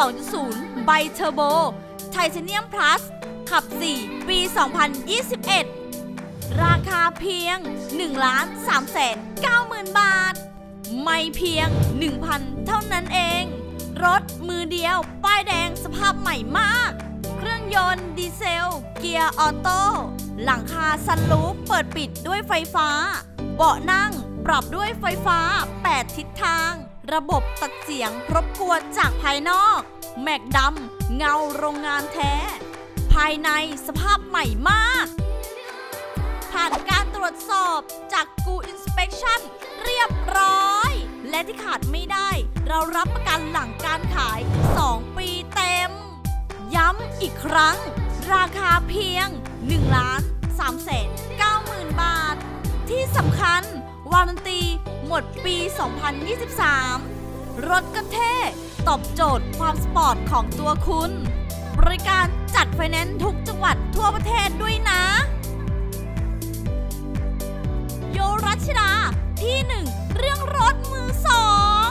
2.0ใบเทอร์โบ ไทเทเนียมพลัส ขับ 4 ปี 2021 ราคาเพียง 1 ล้าน3แสน9หมื่นบาท ไม่เพียง 1,000 เท่านั้นเอง รถมือเดียว ป้ายแดงสภาพใหม่มาก เครื่องยนต์ดีเซล เกียร์ออโต้ หลังคาซันรูฟเปิดปิดด้วยไฟฟ้า เบาะนั่งปรับด้วยไฟฟ้า 8 ทิศทาง ระบบตัดเสียงรบกวนจากภายนอก แมกดำเงาโรงงานแท้ ภายในสภาพใหม่มาก ผ่านการตรวจสอบจากกูอินสเป t ชั่นเรียบร้อย และที่ขาดไม่ได้ เรารับประกันหลังการขาย 2 ปีเต็ม ย้ำอีกครั้ง ราคาเพียง1ล้าน3แสน9หมื่นบาท ที่สำคัญวารันตี หมดปี 2023 รถก็เท่ ตอบโจทย์ความสปอร์ตของตัวคุณ บริการจัดไฟแนนซ์ทุกจังหวัดทั่วประเทศด้วยนะ โยรัชดาที่หนึ่งเรื่องรถมือสอง